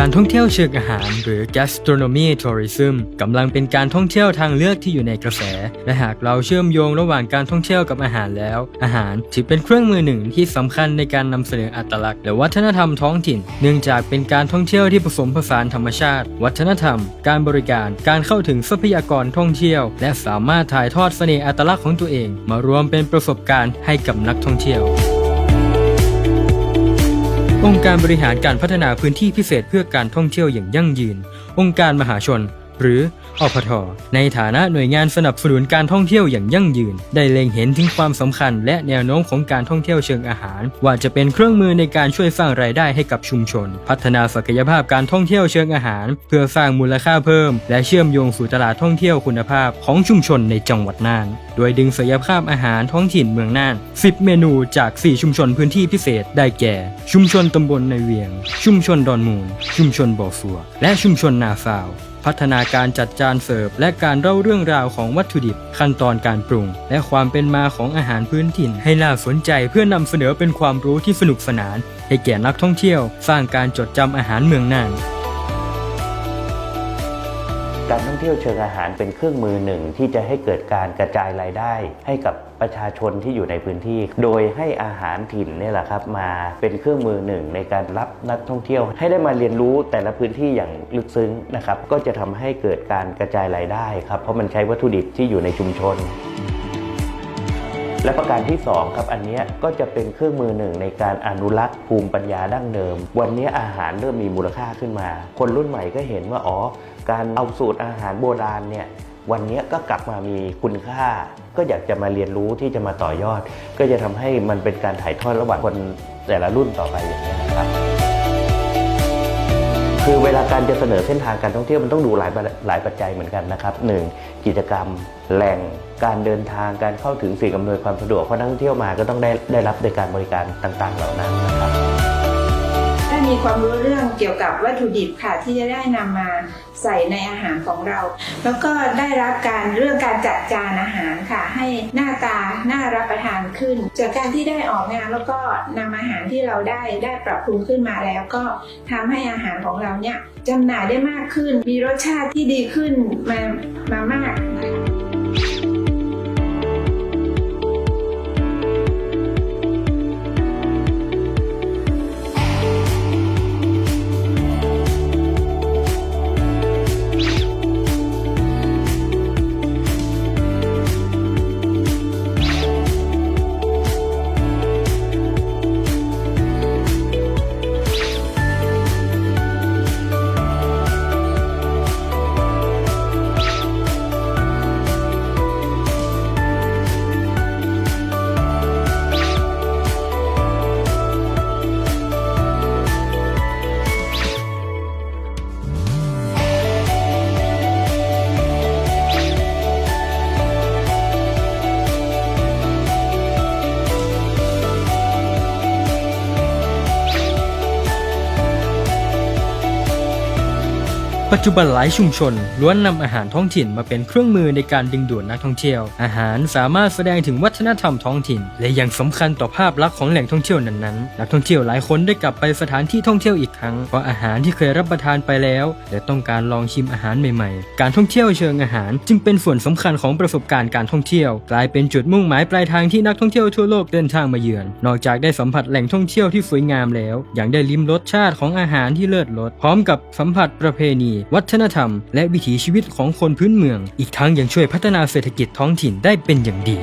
การท่องเที่ยวเชิงอาหาร หรือ gastronomy tourism กำลังเป็นการท่องเที่ยวทางเลือกที่อยู่ในกระแส และหากเราเชื่อมโยงระหว่างการท่องเที่ยวกับอาหารแล้ว อาหารถือเป็นเครื่องมือหนึ่งที่สำคัญในการนำเสนออัตลักษณ์และวัฒนธรรมท้องถิ่น เนื่องจากเป็นการท่องเที่ยวที่ผสมผสานธรรมชาติ วัฒนธรรม การบริการการเข้าถึงทรัพยากรท่องเที่ยว และสามารถถ่ายทอดเสน่ห์อัตลักษณ์ของตัวเอง มารวมเป็นประสบการณ์ให้กับนักท่องเที่ยว องค์การบริหารการพัฒนาพื้นที่พิเศษเพื่อการท่องเที่ยวอย่างยั่งยืน องค์การมหาชน หรืออพท ในฐานะหน่วยงานสนับสนุนการท่องเที่ยวอย่างยั่งยืน ได้เล็งเห็นถึงความสำคัญ และแนวโน้มของการท่องเที่ยวเชิงอาหาร ว่าจะเป็นเครื่องมือในการช่วยสร้างรายได้ให้กับชุมชน พัฒนาศักยภาพการท่องเที่ยวเชิงอาหาร เพื่อสร้างมูลค่าเพิ่ม และเชื่อมโยงสู่ตลาดท่องเที่ยวคุณภาพของชุมชนในจังหวัดน่าน โดยดึงศักยภาพอาหารท้องถิ่นเมืองน่าน 10 เมนูจาก 4 ชุมชนพื้นที่พิเศษ ได้แก่ ชุมชนตำบลในเวียง ชุมชนดอนมูล ชุมชนบ่อฟัว และชุมชนนาฟาว พัฒนาการจัดจานเสิร์ฟ และการเล่าเรื่องราวของวัตถุดิบ ขั้นตอนการปรุง และความเป็นมาของอาหารพื้นถิ่น ให้น่าสนใจเพื่อนำเสนอเป็นความรู้ที่สนุกสนาน ให้แก่นักท่องเที่ยว สร้างการจดจำอาหารเมืองน่าน การท่องเที่ยวเชิงอาหารเป็นเครื่องมือหนึ่งที่จะให้เกิดการกระจายรายได้ ให้กับประชาชนที่อยู่ในพื้นที่ โดยให้อาหารถิ่นเนี่ยแหละครับมาเป็นเครื่องมือหนึ่งในการรับนักท่องเที่ยว ให้ได้มาเรียนรู้แต่ละพื้นที่อย่างลึกซึ้งนะครับ ก็จะทำให้เกิดการกระจายรายได้ครับ เพราะมันใช้วัตถุดิบที่อยู่ในชุมชนและประการที่2ครับอันนี้ก็จะเป็นเครื่องมือหนึ่งในการอนุรักษ์ภูมิปัญญาดั้งเดิม วันนี้อาหารเริ่มมีมูลค่าขึ้นมา คนรุ่นใหม่ก็เห็นว่าอ๋อ การเอาสูตรอาหารโบราณเนี่ยวันนี้ก็กลับมามีคุณค่า ก็อยากจะมาเรียนรู้ที่จะมาต่อยอด ก็จะทำให้มันเป็นการถ่ายทอดระหว่างคนแต่ละรุ่นต่อไปอย่างนี้นะครับ คือเวลาการจะเสนอเส้นทางการท่องเที่ยวมันต้องดูหลายหลายปัจจัยเหมือนกันนะครับหนึ่งกิจกรรมแหล่งการเดินทางการเข้าถึงสิ่งอำนวยความสะดวกเพราะนักท่องเที่ยวมาก็ต้องได้ได้รับในการบริการต่างๆ เหล่านั้นนะครับ มีความรู้เรื่องเกี่ยวกับวัตถุดิบค่ะที่จะได้นำมาใส่ในอาหารของเรา แล้วก็ได้รับการเรื่องการจัดจานอาหารค่ะ ให้หน้าตาน่ารับประทานขึ้น จากการที่ได้ออกงานแล้วก็นำอาหารที่เราได้ได้ปรับปรุงขึ้นมาแล้ว ก็ทำให้อาหารของเราเนี่ยจำหน่ายได้มากขึ้น มีรสชาติที่ดีขึ้นมามามาก ปัจจุบันหลายชุมชนล้วนนำอาหารท้องถิ่นมาเป็นเครื่องมือในการดึงดูดนักท่องเที่ยว อาหารสามารถแสดงถึงวัฒนธรรมท้องถิ่น และยังสำคัญต่อภาพลักษณ์ของแหล่งท่องเที่ยวนั้นๆ นักท่องเที่ยวหลายคนได้กลับไปสถานที่ท่องเที่ยวอีกครั้งเพราะอาหารที่เคยรับประทานไปแล้วและต้องการลองชิมอาหารใหม่ๆ การท่องเที่ยวเชิงอาหาร จึงเป็นส่วนสำคัญของประสบการณ์การท่องเที่ยว กลายเป็นจุดมุ่งหมายปลายทางที่นักท่องเที่ยวทั่วโลกเดินทางมาเยือน นอกจากได้สัมผัสแหล่งท่องเที่ยวที่สวยงามแล้วยังได้ลิ้มรสชาติของอาหารที่เลิศรสพร้อมกับสัมผัสประเพณีวัฒนธรรม และวิถีชีวิตของคนพื้นเมือง อีกทั้งยังช่วยพัฒนาเศรษฐกิจท้องถิ่นได้เป็นอย่างดี